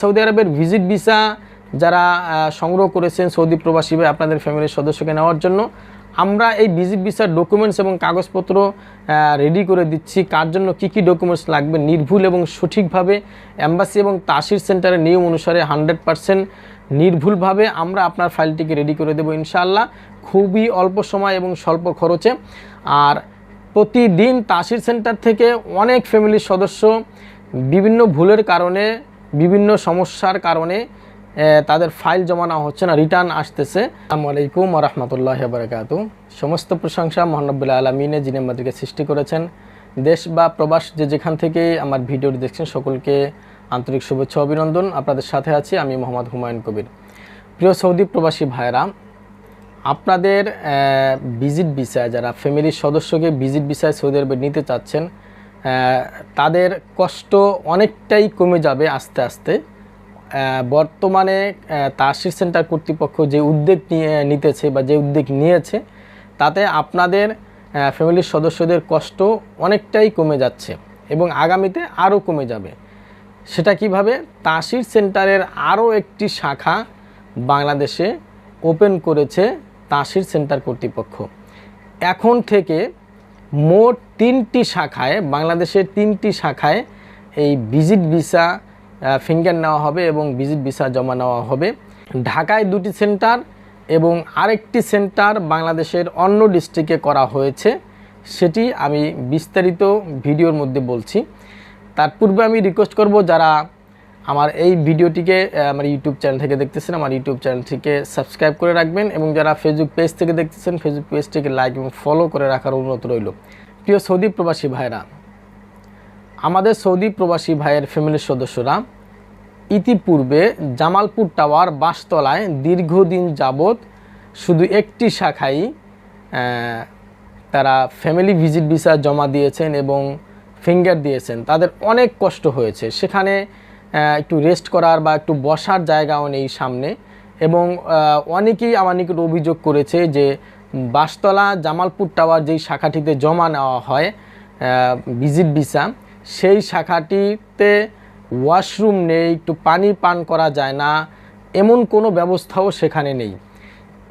Saudi আরবের visit visa যারা সংগ্রহ করেছেন সৌদি প্রবাসী ভাই, আপনাদের ফ্যামিলির সদস্যকে নেওয়ার জন্য, আমরা এই ভিজিট ভিসার ডকুমেন্টস এবং কাগজপত্র রেডি করে দিচ্ছি। কার জন্য কী কী ডকুমেন্টস লাগবে? নির্ভুল এবং সঠিকভাবে অ্যাম্বাসি এবং তাসির সেন্টারের নিয়ম অনুসারে হান্ড্রেড পারসেন্ট নির্ভুলভাবে আমরা আপনার ফাইলটিকে রেডি করে দেবো ইনশাআল্লাহ। খুবই অল্প সময় এবং স্বল্প খরচে। আর প্রতিদিন তাসির সেন্টার থেকে অনেক ফ্যামিলির সদস্য বিভিন্ন ভুলের কারণে বিভিন্ন সমস্যার কারণে তাদের ফাইল জমা নেওয়া হচ্ছে না, রিটার্ন আসতেছে। আলাইকুম রহমতুল্লাহ বারকাতু। সমস্ত প্রশংসা মহানব্বুল্লাহ আলমিনে যিনি আমাদেরকে সৃষ্টি করেছেন। দেশ বা প্রবাস যে যেখান থেকে আমার ভিডিওটি দেখছেন, সকলকে আন্তরিক শুভেচ্ছা অভিনন্দন। আপনাদের সাথে আছি আমি মোহাম্মদ হুমায়ুন কবির। প্রিয় সৌদি প্রবাসী ভাইরা আপনাদের ভিজিট ভিসায় যারা ফ্যামিলির সদস্যকে ভিজিট ভিসায় সৌদি আরবে নিতে চাচ্ছেন তাদের কষ্ট অনেকটাই কমে যাবে আস্তে আস্তে। বর্তমানে তাসির সেন্টার কর্তৃপক্ষ যে উদ্যোগ নিয়ে নিতেছে বা যে উদ্যোগ নিয়েছে, তাতে আপনাদের ফ্যামিলির সদস্যদের কষ্ট অনেকটাই কমে যাচ্ছে এবং আগামীতে আরও কমে যাবে। সেটা কীভাবে? তাসির সেন্টারের আরও একটি শাখা বাংলাদেশে ওপেন করেছে তাসির সেন্টার কর্তৃপক্ষ। এখন থেকে মোট তিনটি শাখায়, বাংলাদেশের তিনটি শাখায় এই ভিজিট ভিসা ফিঙ্গার নেওয়া হবে এবং ভিজিট ভিসা জমা নেওয়া হবে। ঢাকায় দুটি সেন্টার এবং আরেকটি সেন্টার বাংলাদেশের অন্য ডিস্ট্রিক্টে করা হয়েছে। সেটি আমি বিস্তারিত ভিডিওর মধ্যে বলছি। তার পূর্বে আমি রিকোয়েস্ট করব যারা আমার এই ভিডিওটিকে আমার ইউটিউব চ্যানেল থেকে দেখতেছেন, আমার ইউটিউব চ্যানেলটিকে সাবস্ক্রাইব করে রাখবেন এবং যারা ফেসবুক পেজ থেকে দেখতেছেন ফেসবুক পেজটিকে লাইক এবং ফলো করে রাখার অনুরোধ রইল। প্রিয় সৌদি প্রবাসী ভাইরা, আমাদের সৌদি প্রবাসী ভাইয়ের ফ্যামিলির সদস্যরা, ইতিপূর্বে জামালপুর টাওয়ার বাসতলায় দীর্ঘদিন যাবৎ শুধু একটি শাখায় তারা ফ্যামিলি ভিজিট ভিসা জমা দিয়েছেন এবং ফিঙ্গার দিয়েছেন। তাদের অনেক কষ্ট হয়েছে। সেখানে একটু রেস্ট করার বা একটু বসার জায়গাও নেই সামনে। এবং অনেকেই আমার নিকট অভিযোগ করেছে যে বাসতলা জামালপুর টাওয়ার যেই শাখাটিতে জমা নেওয়া হয় ভিজিট ভিসা, সেই শাখাটিতে ওয়াশরুম নেই, একটু পানি পান করা যায় না, এমন কোনো ব্যবস্থাও সেখানে নেই।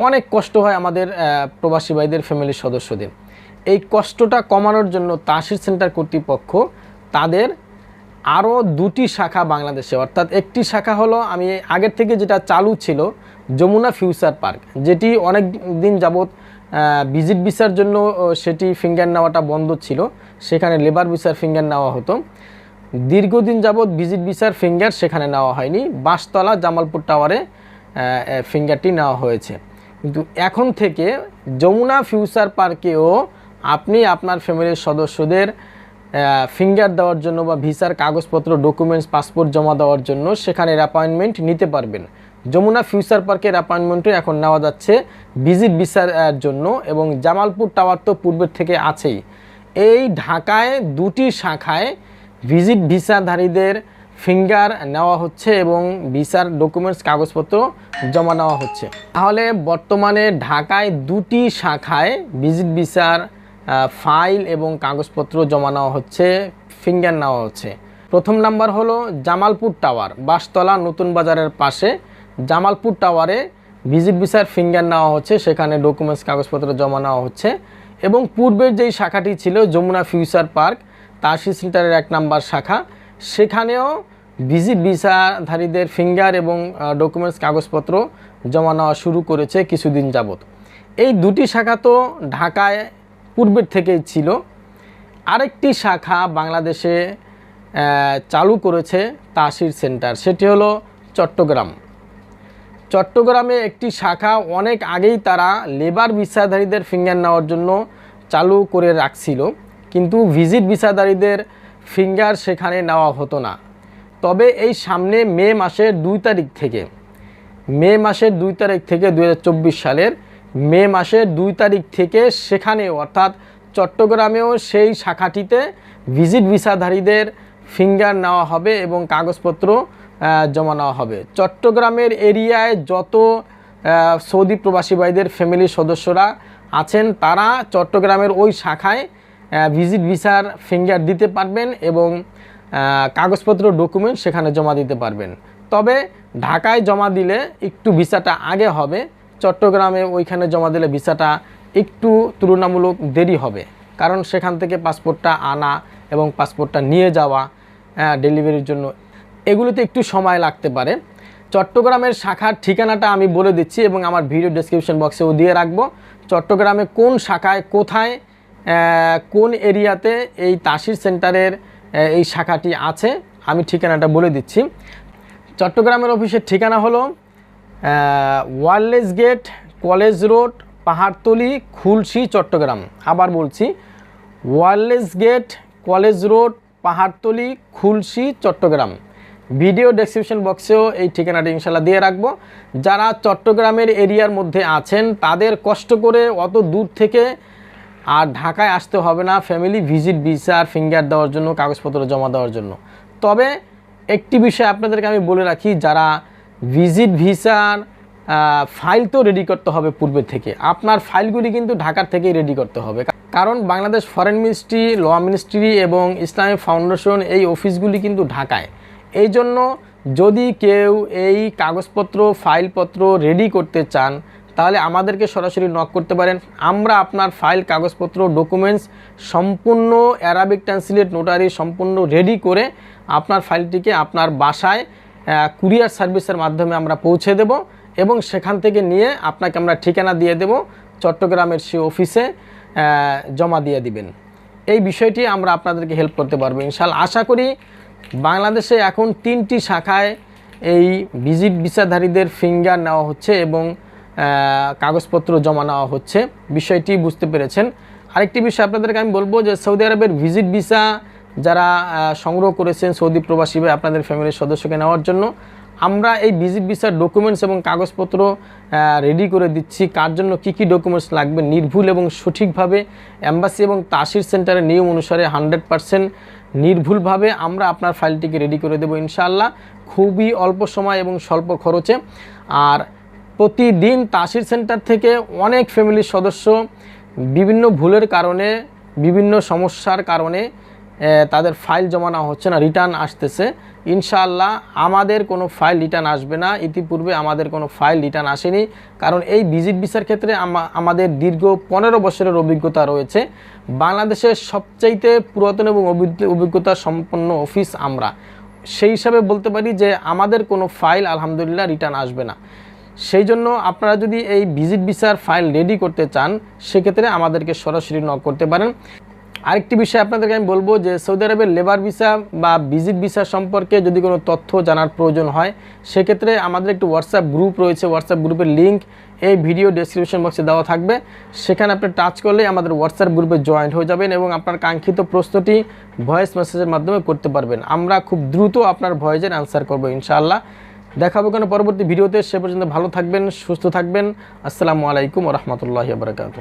অনেক কষ্ট হয় আমাদের প্রবাসী ভাইদের ফ্যামিলির সদস্যদের। এই কষ্টটা কমানোর জন্য তাসির সেন্টার কর্তৃপক্ষ তাদের আরও দুটি শাখা বাংলাদেশে। অর্থাৎ একটি শাখা হলো, আমি আগের থেকে যেটা চালু ছিল, যমুনা ফিউচার পার্ক, যেটি অনেক দিন যাবৎ ভিজিট ভিসার জন্য সেটি ফিঙ্গার নেওয়াটা বন্ধ ছিল। সেখানে লেবার ভিসার ফিঙ্গার নেওয়া হতো। দীর্ঘদিন যাবৎ ভিজিট ভিসার ফিঙ্গার সেখানে নেওয়া হয়নি। বাঁশতলা জামালপুর টাওয়ারে ফিঙ্গারটি নেওয়া হয়েছে। কিন্তু এখন থেকে যমুনা ফিউচার পার্কেও আপনি আপনার ফ্যামিলির সদস্যদের ফিঙ্গার দেওয়ার জন্য বা ভিসার কাগজপত্র ডকুমেন্টস পাসপোর্ট জমা দেওয়ার জন্য সেখানের অ্যাপয়েন্টমেন্ট নিতে পারবেন। যমুনা ফিউচার পার্কের অ্যাপয়েন্টমেন্টও এখন নেওয়া যাচ্ছে ভিজিট ভিসার জন্য এবং জামালপুর টাওয়ার তো পূর্বের থেকে আছেই। এই ঢাকায় দুটি শাখায় ভিজিট ভিসাধারীদের ফিঙ্গার নেওয়া হচ্ছে এবং ভিসার ডকুমেন্টস কাগজপত্র জমা নেওয়া হচ্ছে। তাহলে বর্তমানে ঢাকায় দুটি শাখায় ভিজিট ভিসার ফাইল এবং কাগজপত্র জমা নেওয়া হচ্ছে, ফিঙ্গার নেওয়া হচ্ছে। প্রথম নাম্বার হলো জামালপুর টাওয়ার বাসতলা নতুন বাজারের পাশে। জামালপুর টাওয়ারে ভিজিট ভিসার ফিঙ্গার নেওয়া হচ্ছে, সেখানে ডকুমেন্টস, কাগজপত্র জমা নেওয়া হচ্ছে। এবং পূর্বের যেই শাখাটি ছিল, যমুনা ফিউচার পার্ক, তাসি সেন্টারের এক নাম্বার শাখা, সেখানেও ভিজিট ভিসাধারীদের ফিঙ্গার এবং ডকুমেন্টস, কাগজপত্র জমা নেওয়া শুরু করেছে কিছুদিন যাবত এই দুটি শাখা তো ঢাকায় পূর্বের থেকেই ছিল। আরেকটি শাখা বাংলাদেশে চালু করেছে তাসির সেন্টার। সেটি হলো চট্টগ্রাম। চট্টগ্রামে একটি শাখা অনেক আগেই তারা লেবার ভিসাধারীদের ফিঙ্গার নেওয়ার জন্য চালু করে রাখছিল। কিন্তু ভিজিট ভিসাধারীদের ফিঙ্গার সেখানে নেওয়া হতো না। তবে এই সামনে মে মাসের দুই তারিখ থেকে, মে মাসের দুই তারিখ থেকে দু হাজার চব্বিশ সালের মে মাসের দুই তারিখ থেকে সেখানে অর্থাৎ চট্টগ্রামেও সেই শাখাটিতে ভিজিট ভিসাধারীদের ফিঙ্গার নেওয়া হবে এবং কাগজপত্র জমা নেওয়া হবে। চট্টগ্রামের এরিয়ায় যত সৌদি প্রবাসী ভাইদের ফ্যামিলির সদস্যরা আছেন, তারা চট্টগ্রামের ওই শাখায় ভিজিট ভিসার ফিঙ্গার দিতে পারবেন এবং কাগজপত্র ডকুমেন্ট সেখানে জমা দিতে পারবেন। তবে ঢাকায় জমা দিলে একটু ভিসাটা আগে হবে চট্টগ্রামে ওইখানে জমা দিলে ভিসাটা একটু তুলনামূলক দেরি হবে। কারণ সেখান থেকে পাসপোর্টটা আনা এবং পাসপোর্টটা নিয়ে যাওয়া ডেলিভারির জন্য এগুলোতে একটু সময় লাগতে পারে। চট্টগ্রামের শাখার ঠিকানাটা আমি বলে দিচ্ছি এবং আমার ভিডিও ডেসক্রিপশন বক্সেও দিয়ে রাখব। চট্টগ্রামে কোন শাখায় কোথায় কোন এরিয়াতে এই তাসির সেন্টারের এই শাখাটি আছে, আমি ঠিকানাটা বলে দিচ্ছি। চট্টগ্রামের অফিসের ঠিকানা হলো wireless gate college road Pahartali Khulshi Chattogram আবার বলছি wireless gate college road Pahartali Khulshi Chattogram video description বক্সেও এই ঠিকানাটি ইনশাল্লাহ দিয়ে রাখব। যারা চট্টগ্রামের এরিয়ার মধ্যে আছেন, তাদের কষ্ট করে অত দূর থেকে আর ঢাকায় আসতে হবে না ফ্যামিলি ভিজিট ভিসার ফিঙ্গার দেওয়ার জন্য, কাগজপত্র জমা দেওয়ার জন্য। তবে একটি বিষয় আপনাদেরকে আমি বলে রাখি, যারা ভিজিট ভিসার ফাইল তো রেডি করতে হবে পূর্বে থেকে। আপনার ফাইলগুলি কিন্তু ঢাকার থেকেই রেডি করতে হবে। কারণ Bangladesh foreign ministry law ministry এবং ইসলামিক ফাউন্ডেশন এই অফিসগুলি কিন্তু ঢাকায়। এই জন্য যদি কেউ এই কাগজপত্র, ফাইলপত্র রেডি করতে চান, তাহলে আমাদেরকে সরাসরি নক করতে পারেন। আমরা আপনার ফাইল, কাগজপত্র ডকুমেন্টস সম্পূর্ণ অ্যারাবিক ট্রান্সলেট নোটারি সম্পূর্ণ রেডি করে আপনার ফাইলটিকে আপনার বাসায় কুরিয়ার সার্ভিসের মাধ্যমে আমরা পৌঁছে দেব এবং সেখান থেকে নিয়ে আপনাকে আমরা ঠিকানা দিয়ে দেব, চট্টগ্রামের সে অফিসে জমা দিয়ে দিবেন। এই বিষয়টি আমরা আপনাদেরকে হেল্প করতে পারব। ইনশাল্লাহ আশা করি বাংলাদেশে এখন তিনটি শাখায় এই ভিজিট ভিসাধারীদের ফিঙ্গার নেওয়া হচ্ছে এবং কাগজপত্র জমা নেওয়া হচ্ছে। বিষয়টি বুঝতে পেরেছেন। আরেকটি বিষয় আপনাদেরকে আমি বলব যে সৌদি আরবের ভিজিট ভিসা সংগ্রহ করেছেন সৌদি প্রবাসী আপনাদের ফ্যামিলির সদস্যকে নেওয়ার জন্য, আমরা এই ভিজিট ভিসার ডকুমেন্টস এবং কাগজপত্র রেডি করে দিচ্ছি। কার জন্য কী কী ডকুমেন্টস লাগবে নির্ভুল এবং সঠিকভাবে অ্যাম্বাসি এবং তাসির সেন্টারের নিয়ম অনুসারে হান্ড্রেড পারসেন্ট নির্ভুলভাবে আমরা আপনার ফাইলটিকে রেডি করে দেবো ইনশাআল্লাহ। খুবই অল্প সময় এবং স্বল্প খরচে। আর প্রতিদিন তাসির সেন্টার থেকে অনেক ফ্যামিলির সদস্য বিভিন্ন ভুলের কারণে, বিভিন্ন সমস্যার কারণে তাদের ফাইল জমা নেওয়া হচ্ছে না, রিটার্ন আসতেছে। ইনশাআল্লাহ আমাদের কোনো ফাইল রিটার্ন আসবে না। ইতিপূর্বে আমাদের কোনো ফাইল রিটার্ন আসেনি। কারণ এই ভিজিট ভিসার ক্ষেত্রে আমাদের দীর্ঘ পনেরো বছরের অভিজ্ঞতা রয়েছে। বাংলাদেশের সবচাইতে পুরাতন এবং অভিজ্ঞতা সম্পন্ন অফিস আমরা। সেই হিসাবে বলতে পারি যে আমাদের কোনো ফাইল আলহামদুলিল্লাহ রিটার্ন আসবে না। সেই জন্য আপনারা যদি এই ভিজিট ভিসার ফাইল রেডি করতে চান, সেক্ষেত্রে আমাদেরকে সরাসরি নক করতে পারেন। আরেকটি বিষয় আপনাদেরকে আমি বলব যে সৌদি আরবের লেবার ভিসা বা ভিজিট ভিসা সম্পর্কে যদি কোনো তথ্য জানার প্রয়োজন হয়, সেক্ষেত্রে আমাদের একটি হোয়াটসঅ্যাপ গ্রুপ রয়েছে। হোয়াটসঅ্যাপ গ্রুপের লিঙ্ক এই ভিডিও ডেসক্রিপশন বক্সে দেওয়া থাকবে। সেখানে আপনি টাচ করলে আমাদের হোয়াটসঅ্যাপ গ্রুপে জয়েন্ট হয়ে যাবেন এবং আপনার কাঙ্ক্ষিত প্রশ্নটি ভয়েস মেসেজের মাধ্যমে করতে পারবেন। আমরা খুব দ্রুত আপনার ভয়েসের অ্যান্সার করব ইনশাআল্লাহ। দেখাবো কেন পরবর্তী ভিডিওতে সে পর্যন্ত ভালো থাকবেন, সুস্থ থাকবেন। আসসালামু আলাইকুম রহমতুল্লাহ বারকাত